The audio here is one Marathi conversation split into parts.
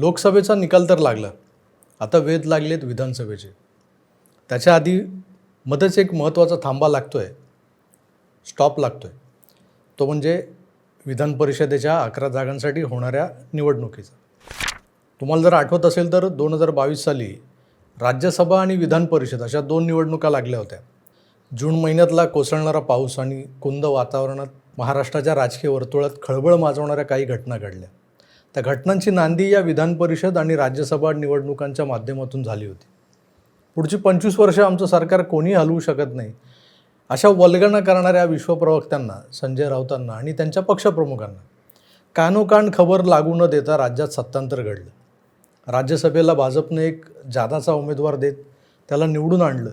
लोकसभेचा निकाल तर लागला. आता वेध लागलेत विधानसभेचे. त्याच्या आधी मध्येच एक महत्त्वाचा थांबा लागतो आहे स्टॉप लागतो आहे तो म्हणजे विधान परिषदेच्या अकरा जागांसाठी होणाऱ्या निवडणुकीचा. तुम्हाला जर आठवत असेल तर दोन हजार बावीस साली राज्यसभा आणि विधान परिषद अशा दोन निवडणुका लागल्या होत्या. जून महिन्यातला कोसळणारा पाऊस आणि कुंद वातावरणात महाराष्ट्राच्या राजकीय वर्तुळात खळबळ माजवणाऱ्या काही घटना घडल्या. त्या घटनांची नांदी या विधान परिषद आणि राज्यसभा निवडणुकांच्या माध्यमातून झाली होती. पुढची पंचवीस वर्ष आमचं सरकार कोणी हलवू शकत नाही. अशा वल्गना करणाऱ्या विश्वप्रवक्त्यांना संजय राऊतांना आणि त्यांच्या पक्षप्रमुखांना कानोकान खबर लागू न देता राज्यात सत्तांतर घडलं. राज्यसभेला भाजपने एक जादाचा उमेदवार देत त्याला निवडून आणलं.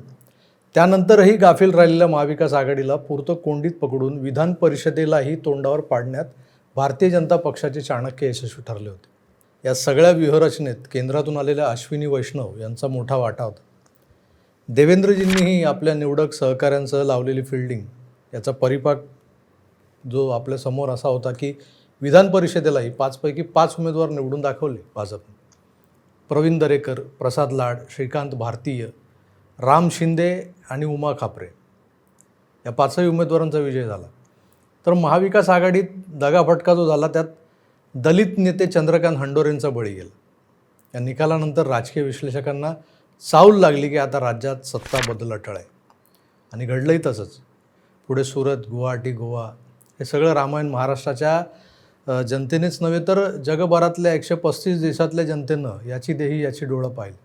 त्यानंतरही गाफील राहिलेल्या महाविकास आघाडीला पुरतं कोंडीत पकडून विधान परिषदेलाही तोंडावर पाडण्यात भारतीय जनता पक्षाचे चाणक्य यशस्वी ठरले होते. या सगळ्या व्यूहरचनेत केंद्रातून आलेल्या अश्विनी वैष्णव यांचा मोठा वाटा होता. देवेंद्रजींनीही आपल्या निवडक सहकाऱ्यांसह लावलेली फिल्डिंग याचा परिपाक जो आपल्यासमोर असा होता की विधान परिषदेलाही पाचपैकी पाच उमेदवार निवडून दाखवले भाजपने. प्रवीण दरेकर प्रसाद लाड श्रीकांत भारतीय राम शिंदे आणि उमा खापरे. या पाचही उमेदवारांचा विजय झाला. तर महाविकास आघाडीत दगाफटका जो झाला त्यात दलित नेते चंद्रकांत हंडोरेंचा बळी गेला. या निकालानंतर राजकीय विश्लेषकांना चावल लागली की आता राज्यात सत्ता बदल अटळ आहे आणि घडलंही तसंच. पुढे सुरत गुवाहाटी गोवा हे सगळं रामायण महाराष्ट्राच्या जनतेनेच नव्हे तर जगभरातल्या एकशे पस्तीस देशातल्या जनतेनं याची देही याची डोळं पाहिली.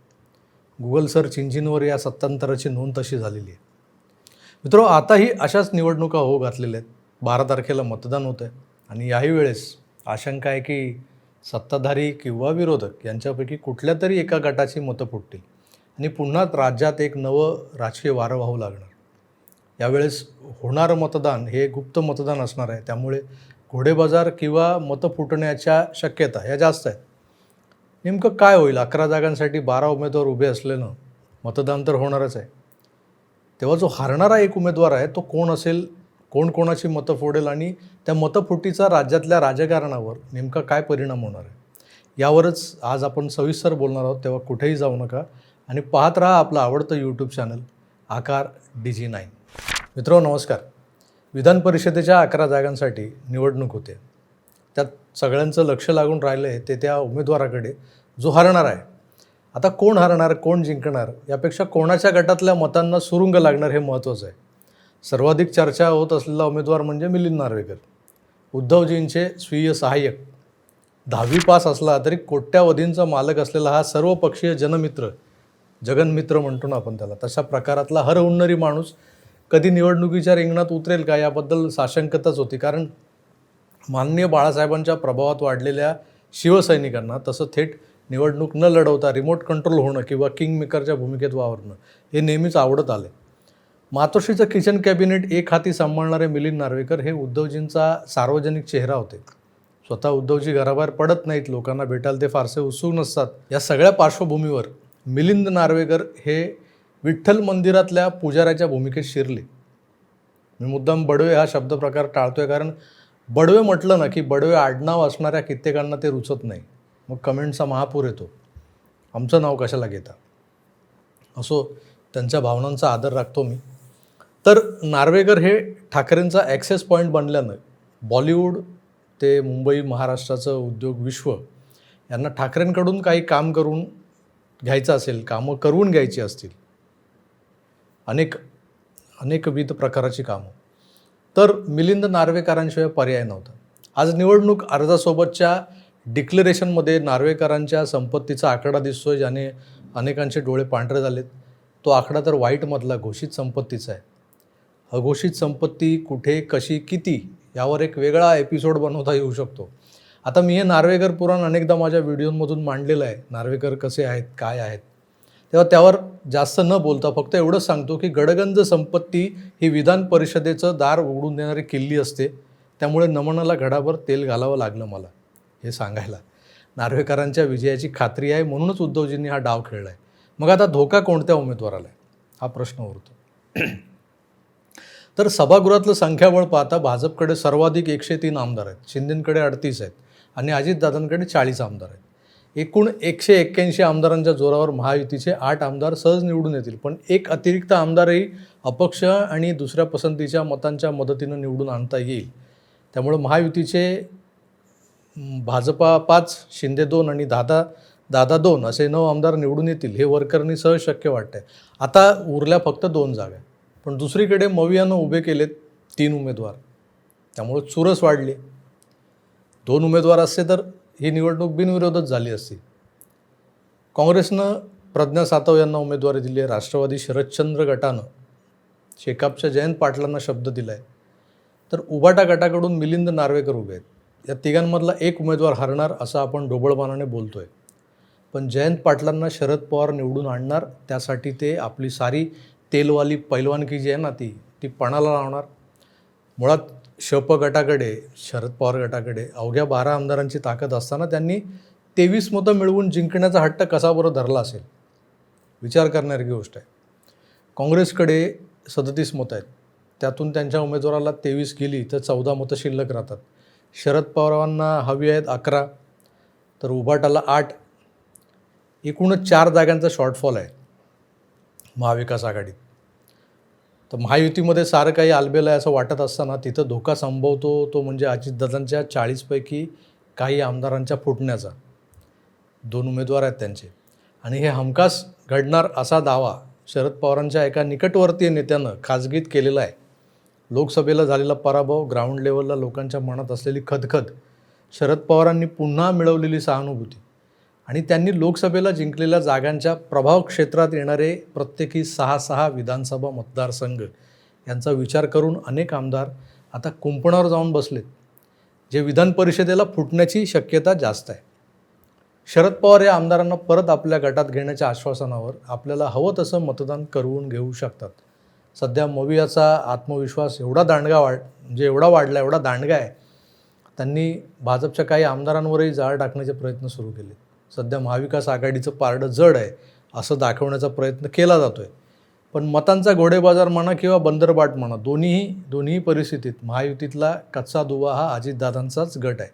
गुगल सर्च इंजिनवर या सत्तांतराची नोंद तशी झालेली आहे. मित्रो आताही अशाच निवडणुका होऊ घातलेल्या आहेत. बारा तारखेला मतदान होतं आहे आणि याही वेळेस आशंका आहे की सत्ताधारी किंवा विरोधक यांच्यापैकी कुठल्या तरी एका गटाची मतं फुटतील. आणि पुन्हा राज्यात एक नवं राजकीय वारं वाहू लागणार. यावेळेस होणारं मतदान हे गुप्त मतदान असणार आहे. त्यामुळे घोडेबाजार किंवा मतं फुटण्याच्या शक्यता ह्या जास्त आहेत. नेमकं काय होईल? अकरा जागांसाठी बारा उमेदवार उभे असल्यानं मतदान तर होणारच आहे. तेव्हा जो हारणारा एक उमेदवार आहे तो कोण असेल? कोण कोणाची मतं फोडेल आणि त्या मतफुटीचा राज्यातल्या राजकारणावर नेमका काय परिणाम होणार आहे? यावरच आज आपण सविस्तर बोलणार आहोत तेव्हा कुठेही जाऊ नका. आणि पाहत राहा आपलं आवडतं YouTube channel Aakar D G nine मित्र नमस्कार. विधान परिषदेच्या अकरा जागांसाठी निवडणूक होते. त्यात सगळ्यांचं लक्ष लागून राहिलं आहे ते त्या उमेदवाराकडे. जो हरणार आहे. आता कोण हरणार कोण जिंकणार यापेक्षा कोणाच्या गटातल्या मतांना सुरुंग लागणार हे महत्त्वाचं आहे. सर्वाधिक चर्चा होत असलेला उमेदवार म्हणजे मिलिंद नार्वेकर. उद्धवजींचे स्वीय सहाय्यक. दहावी पास असला तरी कोट्यावधींचा मालक असलेला हा सर्वपक्षीय जनमित्र जगनमित्र म्हणतो ना आपण त्याला तशा प्रकारातला हर उन्नरी माणूस कधी निवडणुकीच्या रिंगणात उतरेल का याबद्दल साशंकताच होती. कारण माननीय बाळासाहेबांच्या प्रभावात वाढलेल्या शिवसैनिकांना तसं थेट निवडणूक न लढवता रिमोट कंट्रोल होणं किंवा किंग मेकरच्या भूमिकेत वावरणं हे नेहमीच आवडत आले मातोश्रीचं किचन कॅबिनेट एक हाती सांभाळणारे मिलिंद नार्वेकर हे उद्धवजींचा सार्वजनिक चेहरा होते. स्वतः उद्धवजी घराबाहेर पडत नाहीत लोकांना भेटायला ते फारसे उत्सुक नसतात. या सगळ्या पार्श्वभूमीवर मिलिंद नार्वेकर हे विठ्ठल मंदिरातल्या पुजाऱ्याच्या भूमिकेत शिरले. मी मुद्दाम बडवे हा शब्दप्रकार टाळतोय कारण बडवे म्हटलं ना की बडवे आडनाव असणाऱ्या कित्येकांना ते रुचत नाही. मग कमेंटचा महापूर येतो. आमचं नाव कशाला घेता? असो त्यांच्या भावनांचा आदर राखतो मी. तर नार्वेकर हे ठाकरेंचा ॲक्सेस पॉईंट बनल्यानं बॉलिवूड ते मुंबई महाराष्ट्राचं उद्योग विश्व यांना ठाकरेंकडून काही काम करून घ्यायचं असेल कामं करून घ्यायची असतील अनेक अनेकविध प्रकाराची कामं. तर मिलिंद नार्वेकरांशिवाय पर्याय नव्हता. आज निवडणूक अर्जासोबतच्या डिक्लेरेशनमध्ये नार्वेकरांच्या संपत्तीचा आकडा दिसतोय ज्याने अनेकांचे डोळे पांढरे झालेत. तो आकडा तर वाईटमधला घोषित संपत्तीचा आहे. अघोषित संपत्ती कुठे कशी किती यावर एक वेगळा एपिसोड बनवता येऊ शकतो. आता मी हे नार्वेकर पुराण अनेकदा माझ्या व्हिडिओमधून मांडलेलं आहे. नार्वेकर कसे आहेत काय आहेत? तेव्हा त्यावर जास्त न बोलता फक्त एवढंच सांगतो की गडगंज संपत्ती ही विधान परिषदेचं दार उघडून देणारी किल्ली असते. त्यामुळे नमनाला घडाभर तेल घालावं लागलं मला हे सांगायला. नार्वेकरांच्या विजयाची खात्री आहे म्हणूनच उद्धवजींनी हा डाव खेळला आहे मग आता धोका कोणत्या उमेदवाराला आहे? हा प्रश्न उरतो. तर सभागृहातलं संख्याबळ पाहता भाजपकडे सर्वाधिक एकशे तीन आमदार आहेत. शिंदेंकडे अडतीस आहेत आणि अजितदादांकडे चाळीस आमदार आहेत. एकूण एकशे एक्क्याऐंशी आमदारांच्या जोरावर महायुतीचे आठ आमदार सहज निवडून येतील. पण एक अतिरिक्त आमदारही अपक्ष आणि दुसऱ्या पसंतीच्या मतांच्या मदतीनं निवडून आणता येईल. त्यामुळं महायुतीचे भाजपा पाच शिंदे दोन आणि दादा दादा दोन असे नऊ आमदार निवडून येतील हे वर्करनी सहज शक्य वाटतंय. आता उरल्या फक्त दोन जागा पण दुसरीकडे मवियानं उभे केलेत तीन उमेदवार. त्यामुळे चुरस वाढली. दोन उमेदवार असते तर ही निवडणूक बिनविरोधच झाली असती. काँग्रेसनं प्रज्ञा सातव यांना उमेदवारी दिली आहे. राष्ट्रवादी शरदचंद्र गटानं. शेकापच्या जयंत पाटलांना शब्द दिला आहे तर उबाटा गटाकडून मिलिंद नार्वेकर उभे आहेत. या तिघांमधला एक उमेदवार हरणार असं आपण ढोबळमानाने बोलतोय. पण जयंत पाटलांना शरद पवार निवडून आणणार त्यासाठी ते आपली सारी तेलवाली पैलवानकी जी आहे ना ती ती पणाला लावणार. मुळात शप गटाकडे शरद पवार गटाकडे अवघ्या बारा आमदारांची ताकद असताना त्यांनी तेवीस मतं मिळवून जिंकण्याचा हट्ट कसा बरं धरला असेल? विचार करण्यासारखी गोष्ट आहे. काँग्रेसकडे सदतीस मतं आहेत. त्यातून त्यांच्या उमेदवाराला तेवीस गेली तर चौदा मतं शिल्लक राहतात. शरद पवारांना हवी आहेत अकरा तर उभाटाला आठ. एकूणच चार जागांचा शॉर्टफॉल आहे. महाविकास आघाडीत तर महायुतीमध्ये सारं काही आलबेल आहे असं वाटत असताना तिथं धोका संभवतो तो म्हणजे अजितदादांच्या चाळीसपैकी काही आमदारांच्या फुटण्याचा. दोन उमेदवार आहेत त्यांचे. आणि हे हमखास घडणार असा दावा शरद पवारांच्या एका निकटवर्तीय नेत्यानं खाजगीत केलेला आहे. लोकसभेला झालेला पराभव ग्राउंड लेवलला लोकांच्या मनात असलेली खदखद शरद पवारांनी पुन्हा मिळवलेली सहानुभूती. आणि त्यांनी लोकसभेला जिंकलेल्या जागांच्या प्रभाव क्षेत्रात येणारे प्रत्येकी सहा सहा विधानसभा मतदारसंघ यांचा विचार करून अनेक आमदार आता कुंपणावर जाऊन बसलेत जे विधान परिषदेला फुटण्याची शक्यता जास्त आहे. शरद पवार या आमदारांना परत आपल्या गटात घेण्याच्या आश्वासनावर आपल्याला हवं तसं मतदान करवून घेऊ शकतात. सध्या मवियाचा आत्मविश्वास एवढा दांडगा वाढ म्हणजे एवढा वाढला एवढा दांडगा आहे त्यांनी भाजपच्या काही आमदारांवरही जाळ टाकण्याचे प्रयत्न सुरू केले सध्या महाविकास आघाडीचं पारडं जड आहे असं दाखवण्याचा प्रयत्न केला जातो आहे पण मतांचा घोडेबाजार म्हणा किंवा बंदरबाट म्हणा दोन्हीही दोन्ही परिस्थितीत महायुतीतला कच्चा दुवा हा अजितदादांचाच गट आहे.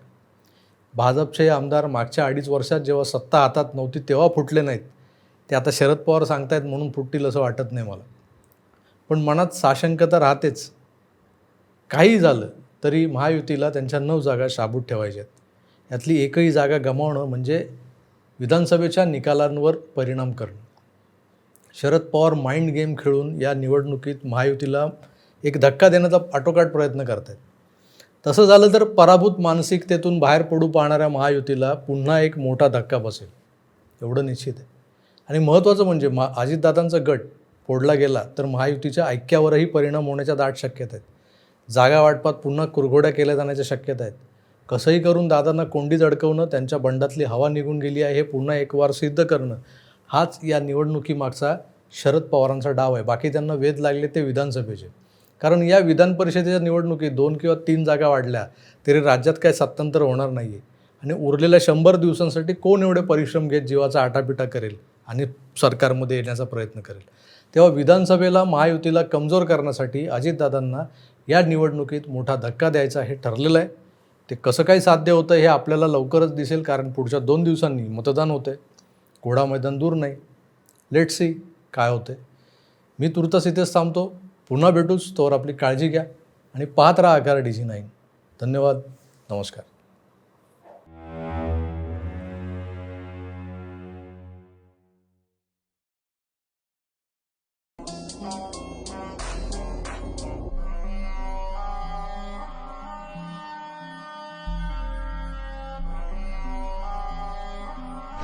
भाजपचे आमदार मागच्या अडीच वर्षात जेव्हा सत्ता हातात नव्हती तेव्हा फुटले नाहीत. ते आता शरद पवार सांगतायत म्हणून फुटतील असं वाटत नाही मला. पण मनात साशंकता राहतेच. काही झालं तरी महायुतीला त्यांच्या नऊ जागा शाबूत ठेवायच्या आहेत यातली एकही जागा गमावणं म्हणजे विधानसभेच्या निकालांवर परिणाम करणं. शरद पवार माइंड गेम खेळून या निवडणुकीत महायुतीला एक धक्का देण्याचा आटोकाट प्रयत्न करत आहेत तसं झालं तर पराभूत मानसिकतेतून बाहेर पडू पाहणाऱ्या महायुतीला पुन्हा एक मोठा धक्का बसेल एवढं निश्चित आहे. आणि महत्त्वाचं म्हणजे मा अजितदादांचा गट फोडला गेला तर महायुतीच्या ऐक्यावरही परिणाम होण्याच्या दाट शक्यता आहेत. जागा वाटपात पुन्हा कुरघोड्या केल्या जाण्याच्या शक्यता आहेत. कसंही करून दादांना कोंडीत अडकवणं त्यांच्या बंडातली हवा निघून गेली आहे हे पुन्हा एक वार सिद्ध करणं हाच या निवडणुकीमागचा शरद पवारांचा डाव आहे. बाकी त्यांना वेध लागले ते विधानसभेचे. कारण या विधान परिषदेच्या निवडणुकीत दोन किंवा तीन जागा वाढल्या तरी राज्यात काय सत्तांतर होणार नाही आहे आणि उरलेल्या शंभर दिवसांसाठी कोण एवढे परिश्रम घेत जीवाचा आटापिटा करेल आणि सरकारमध्ये येण्याचा प्रयत्न करेल? तेव्हा विधानसभेला महायुतीला कमजोर करण्यासाठी अजितदादांना या निवडणुकीत मोठा धक्का द्यायचा हे ठरलेलं आहे. ते कसं काय साध्य होतं हे आपल्याला लवकरच दिसेल कारण पुढच्या दोन दिवसांनी मतदान होतं आहे घोडा मैदान दूर नाही. लेट सी काय होते मी तुर्तास इथेच थांबतो. पुन्हा भेटूच तोवर आपली काळजी घ्या आणि पाहत राहा आकार डी जी नाईन. धन्यवाद. नमस्कार.